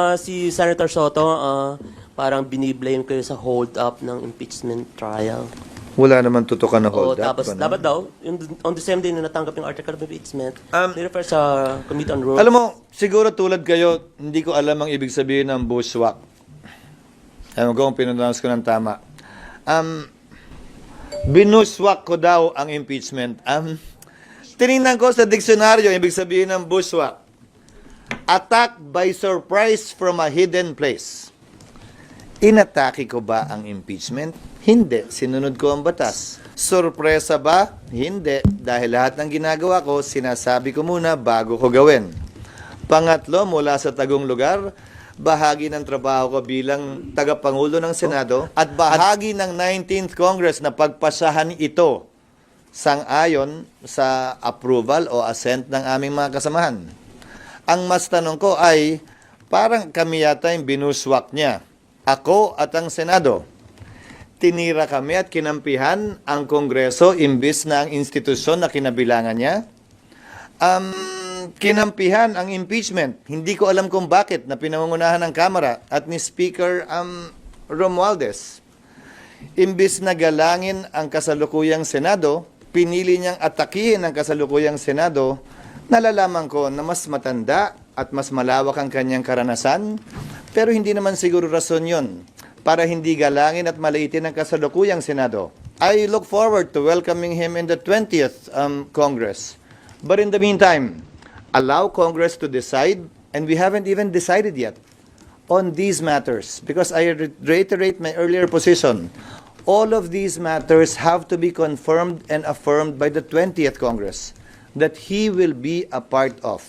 Ah, si Senator Soto, ah, parang biniblame kayo sa hold up ng impeachment trial. Wala naman tutukan na Oo, hold up. tapos ano? dapat daw, yung, on the same day na natanggap yung article of impeachment, Um, nirefer sa Committee on Rules. Alam mo, siguro tulad kayo, hindi ko alam ang ibig sabihin ng bushwhack. Alam ko kung pinanalas ko ng tama. Um, binushwhack ko daw ang impeachment. Um, tinignan ko sa diksyonaryo, ibig sabihin ng bushwhack. Attack by surprise from a hidden place. Inatake ko ba ang impeachment? Hindi. Sinunod ko ang batas. Sorpresa ba? Hindi. Dahil lahat ng ginagawa ko, sinasabi ko muna bago ko gawin. Pangatlo, mula sa tagong lugar, bahagi ng trabaho ko bilang tagapangulo ng Senado at bahagi ng 19th Congress na pagpasahan ito sang-ayon sa approval o assent ng aming mga kasamahan. Ang mas tanong ko ay, parang kami yata yung binuswak niya. Ako at ang Senado. Tinira kami at kinampihan ang Kongreso imbis na ang institusyon na kinabilangan niya. Um, kinampihan ang impeachment. Hindi ko alam kung bakit na pinangungunahan ng Kamara at ni Speaker um, Romualdez. Imbis na galangin ang kasalukuyang Senado, pinili niyang atakihin ang kasalukuyang Senado, nalalaman ko na mas matanda at mas malawak ang kanyang karanasan, pero hindi naman siguro rason yon para hindi galangin at maliitin ang kasalukuyang Senado. I look forward to welcoming him in the 20th um, Congress. But in the meantime, allow Congress to decide, and we haven't even decided yet on these matters because I re- reiterate my earlier position. All of these matters have to be confirmed and affirmed by the 20th Congress that he will be a part of.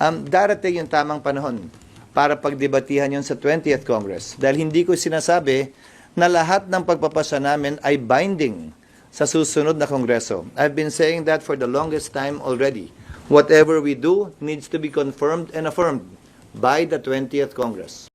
Um, darating yung tamang panahon para pagdebatihan yun sa 20th Congress. Dahil hindi ko sinasabi na lahat ng pagpapasya namin ay binding sa susunod na Kongreso. I've been saying that for the longest time already. Whatever we do needs to be confirmed and affirmed by the 20th Congress.